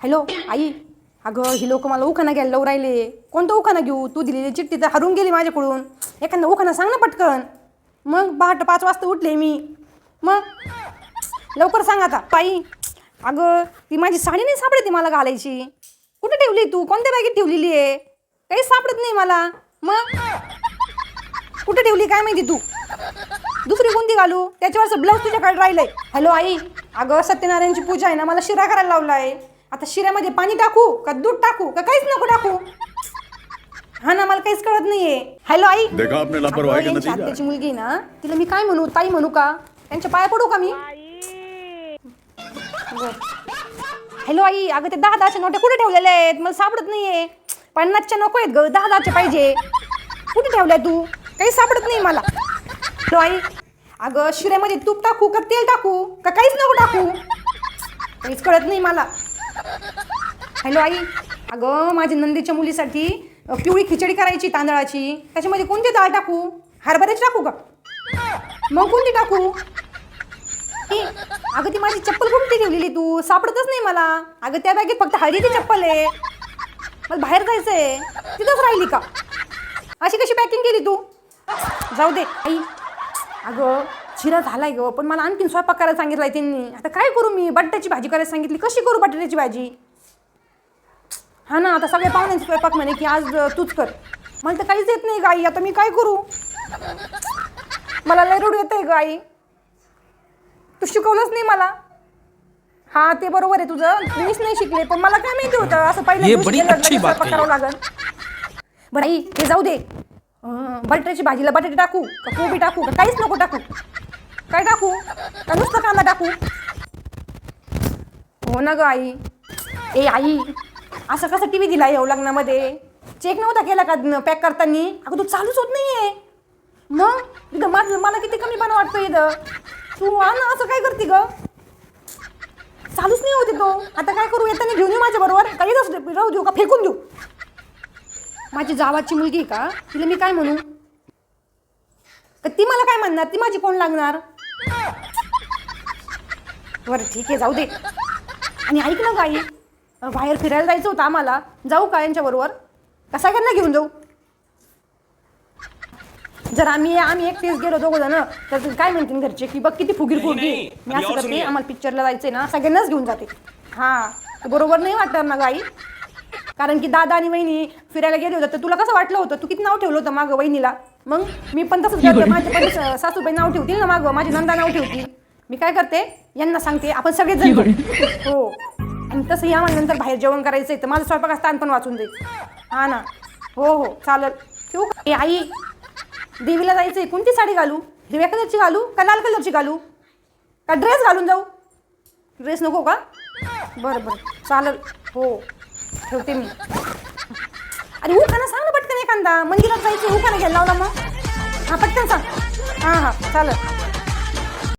Hello आई. अगं ही लोक मला उखाना घ्यायला लावून राहिले. कोणतं उखाना घेऊ? तू दिलेली चिठ्ठी तर हरून गेली माझ्याकडून. एखादा उखाना सांग ना पटकन. मग पहाट पाच वाजता उठले मी. मग? लवकर सांग आता. पायी अगं ती माझी साडी नाही सापडते मला घालायची. कुठे ठेवली तू? कोणत्या बॅगेत ठेवलेली आहे? काही सापडत नाही मला. मग? कुठे ठेवली? काय माहिती तू? दुसरी कोणती घालू? त्याच्यावरचं ब्लाऊज तुझ्याकडे राहिलंय. हॅलो आई. अगं सत्यनारायणची पूजा आहे ना मला शिरा करायला लावला आहे आता शिऱ्यामध्ये पाणी टाकू का दूध टाकू का काहीच नको टाकू? हा ना मला काहीच कळत नाहीये. हॅलो आई. देखा आपने लापरवाही अगं, का यांची नतीजा आत्याची मुलगी ना तिला मी काय म्हणू ताई म्हणू का? त्यांच्या पाया पडू का मी. हॅलो आई. अगं ते दहा दहाच्या नोट्या कुठे ठेवलेल्या आहेत? मला सापडत नाहीये. पन्नासच्या नको आहेत ग दहा दहाच्या पाहिजे. कुठे ठेवल्या तू? काही सापडत नाही मला. हॅलो आई. अगं शिऱ्यामध्ये तूप टाकू का तेल टाकू? का काहीच नको टाकू? काहीच कळत नाही मला. हॅलो आई. अगं माझ्या नंदीच्या मुलीसाठी पिवळी खिचडी करायची तांदळाची. त्याच्यामध्ये कोणती डाळ टाकू? हरभऱ्याची टाकू का? मग कोणती टाकू? अगं ती माझी चप्पल कुठे ठेवलेली तू? सापडतच नाही मला. अगं त्या बॅगेत फक्त हळदीची चप्पल आहे. मला बाहेर जायचंय तिथंच राहिली का? अशी कशी पॅकिंग केली तू? जाऊ दे. आई अगं शिरा झालाय गं पण मला आणखीन स्वयंपाक करायला सांगितलाय त्यांनी. आता काय करू मी? बटाट्याची भाजी करायला सांगितली. कशी करू बटाट्याची भाजी? हा ना आता सगळ्या पाहुण्यांची स्वयंपाक म्हणे की आज तूच कर. मला तर काहीच येत नाही गाई आता मी काय करू? मला लय रडू येत आहे गाई तू शिकवलंच नाही मला. हा ते बरोबर आहे तुझं. मीच नाही शिकले पण मला काय माहिती होतं? असं कही. करावं लागल. बरं आई हे जाऊ दे. बटाट्याची भाजीला बटाटे टाकू का कोबी टाकू का? काहीच नको टाकू. काय टाकू? का नुसतं कांदा टाकू? हो ना ग आई. ए आई असं कसं टी व्ही दिला येऊ लग्नामध्ये. चेक नव्हता केला का पॅक करताना? अगं तू चालूच होत नाहीये. मग? इथं माझं मला किती कमी पण वाटतं इथं. तू आण ना असं काय करते ग? चालूच नाही होते तो. आता काय करू येताना घेऊन येऊ माझ्या बरोबर. काही राहू देऊ का? फेकून देऊ. माझी जावाची मुलगी आहे का? तिला मी काय म्हणू? तर ती मला काय म्हणणार? ती माझी कोण लागणार? बरं ठीक आहे जाऊ दे. आणि ऐक ना गाई. बाहेर फिरायला जायचं होतं आम्हाला. जाऊ का यांच्याबरोबर का सगळ्यांना घेऊन जाऊ? जर आम्ही आम्ही एकटेच गेलो दोघं जण तर काय म्हणतील घरचे की बघ किती फुगीर नाही, मी असं करते. आम्हाला पिक्चरला जायचंय ना सगळ्यांनाच घेऊन जाते. हा बरोबर नाही वाटणार ना गाई. कारण की दादा आणि वहिनी फिरायला गेले होते तर तुला कसं वाटलं होतं? तू किती नाव ठेवलं होतं मागं वहिनीला? मग मी पण तसंच करते माझे पण सासूबाई नाव ठेवतील ना मागं माझी नंदा नाव ठेवतील. मी काय करते यांना सांगते आपण सगळेच. हो. आणि तसं या म्हणल्यानंतर बाहेर जेवण करायचं आहे तर माझं स्वयंपाक स्थान पण वाचून दे हा ना. हो हो. चालेल. ठेवू का? ए आई. देवीला जायचं आहे कोणती साडी घालू? हिरव्या कलरची घालू का लाल कलरची घालू? का ड्रेस घालून जाऊ? ड्रेस नको का? बरं बरं. चालेल. हो. ठेवते मी. अरे उखाना सांग ना पटकन एखादा. मंदिरात जायचं उखाना घ्यायला लावला मग. हां पटकन सांग. हां हां. चालेल.